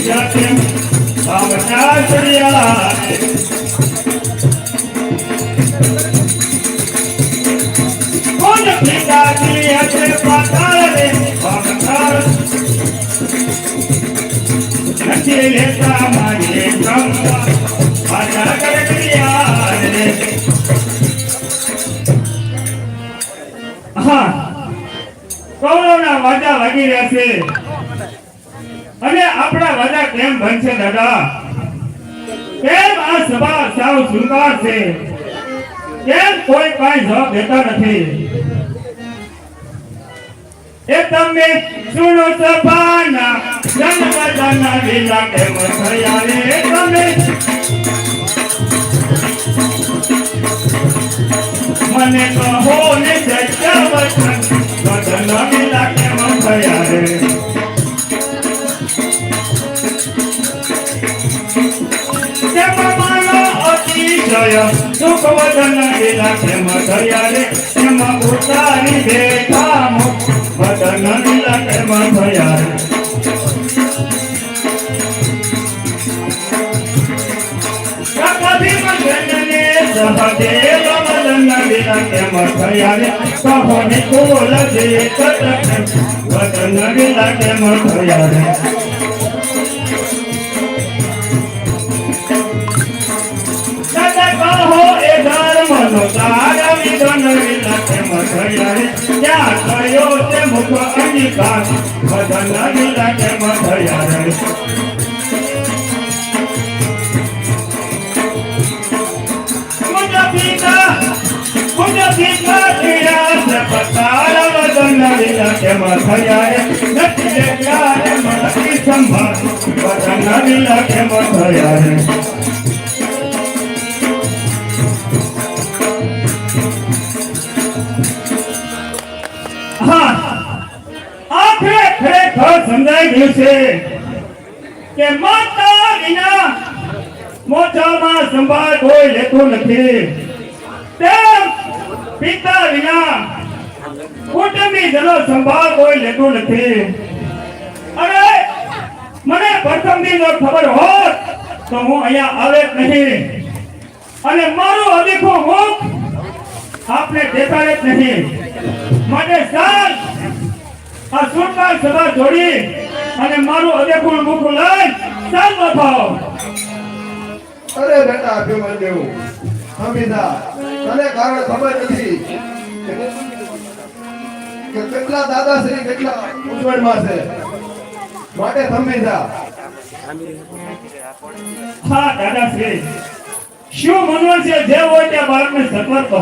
જાતે ભાવના સળિયા કોણ પિતા કી હશે પાતાળ રે ભાવના નથી લેતા મારી બ્રહ્મા આજા કરકરિયા રે હા કૌરવના વાજા વાગી રહ્યા છે અને આપણા વાજા કેમ બનશે, દાદા? કેમ આ સભા સાવ સુનકાર છે? કેમ કોઈ કાંઈ જવાબ દેતા નથી? એ તમે સુનો સભાના જન્મદાના લીલા કેમ થયા રે? તમે અતિશય સુખ વચન લીલા થયા રે એમાં ઉતારી લીલા કેમ થયા રે કભી મગનને સહદેવ મદન લીલા કેમ થયા રે કહો ને કોલ જે કટક વચન લીલા કેમ થયા લીલા કેમ થયા રે ત્યાં થયો તે મુખ અંગીકાર વચન લીલા કેમ થયા રે મુજ પિતા મુજ પિતા સમજાઈ ગયું છે કે માતા વિના મોઢામાં સંભાળ કોઈ લેતું નથી. તેમ પિતા વિના કુટુંબીજનો સંભાળ કોઈ લેતું નથી. અરે, મને પ્રથમ દિન ખબર હોત તો હું અહીંયા આવે નહીં. અને મારું અદીખું મુખ આપને દેખાડે જ નહીં. માટે ચાલ આ સુરતા સભા જોડી અને મારું અદેપુર મુખ લઈ ચાલ બતાવો અરે બેટા અભિમન્યુ હમીદા તને કારણ ખબર નથી કે કેટલા દાદાશ્રી કેટલા ઉજવણમાં છે. માટે સંવિધા હા દાદાશ્રી. શું મનવું છે જે હોય ત્યાં બાળકને સત્વર કહો.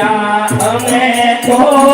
અમે તો